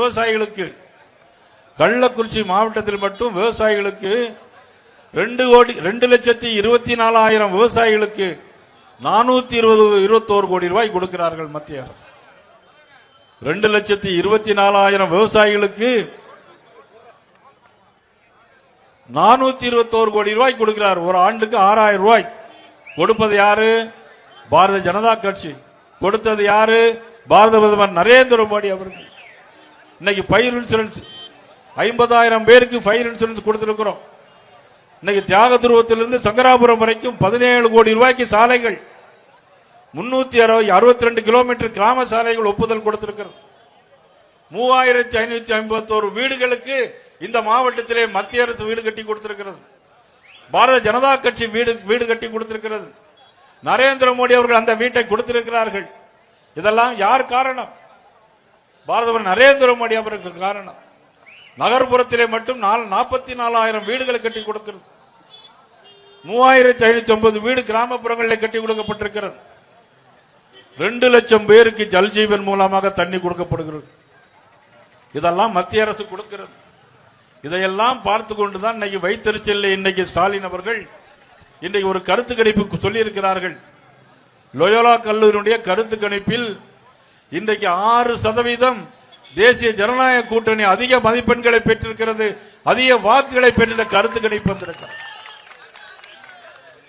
விவசாயிகளுக்கு. கள்ளக்குறிச்சி மாவட்டத்தில் மட்டும் விவசாயிகளுக்கு ரெண்டு கோடி ரெண்டு லட்சத்தி இருபத்தி நாலாயிரம் விவசாயிகளுக்கு நானூத்தி இருபது இருபத்தோரு கோடி ரூபாய் கொடுக்கிறார்கள் மத்திய அரசு. ரெண்டு லட்சத்தி இருபத்தி நாலாயிரம் விவசாயிகளுக்கு நானூத்தி இருபத்தோரு கோடி ரூபாய் கொடுக்கிறார். ஒரு ஆண்டுக்கு ஆறாயிரம் ரூபாய். கொடுப்பது யாரு? பாரதிய ஜனதா கட்சி. கொடுத்தது யாரு? பாரத பிரதமர் நரேந்திர மோடி அவர்கள். இன்னைக்கு பயிர் இன்சூரன்ஸ் ஐம்பதாயிரம் பேருக்கு பயிர் இன்சூரன்ஸ் கொடுத்துருக்கிறோம். இன்னைக்கு தியாக துருவத்திலிருந்து சங்கராபுரம் வரைக்கும் பதினேழு கோடி ரூபாய்க்கு சாலைகள். முன்னூத்தி அறுபது அறுபத்தி ரெண்டு கிலோமீட்டர் கிராம சாலைகள் ஒப்புதல் கொடுத்திருக்கிறது. மூவாயிரத்தி ஐநூத்தி ஐம்பத்தோரு வீடுகளுக்கு இந்த மாவட்டத்திலே மத்திய அரசு வீடு கட்டி கொடுத்திருக்கிறது. பாரத ஜனதா கட்சி வீடு வீடு கட்டி கொடுத்திருக்கிறது. நரேந்திர மோடி அவர்கள் அந்த வீட்டை கொடுத்திருக்கிறார்கள். இதெல்லாம் யார் காரணம்? பாரத நரேந்திர மோடி அவருக்கு காரணம். நகர்ப்புறத்திலே மட்டும் நாலு நாற்பத்தி நாலாயிரம் வீடுகளை கட்டி கொடுக்கிறது. மூவாயிரத்தி ஐநூத்தி ஒன்பது வீடு கிராமப்புறங்களில் கட்டி கொடுக்கப்பட்டிருக்கிறது. ரெண்டு லட்சம் பேருக்கு ஜல்ஜீவன் மூலமாக தண்ணி கொடுக்கப்படுகிறது. இதெல்லாம் மத்திய அரசு கொடுக்கிறது. இதையெல்லாம் பார்த்து கொண்டுதான் இன்னைக்கு வைத்திருச்சல்ல இன்னைக்கு ஸ்டாலின் அவர்கள் இன்றைக்கு ஒரு கருத்து கணிப்பு சொல்லியிருக்கிறார்கள். லோயோலா கல்லூரியுடைய கருத்து கணிப்பில் இன்றைக்கு ஆறு சதவீதம் தேசிய ஜனநாயக கூட்டணி அதிக மதிப்பெண்களை பெற்றிருக்கிறது அதிக வாக்குகளை பெற்ற கருத்து கணிப்பு வந்திருக்கிறது.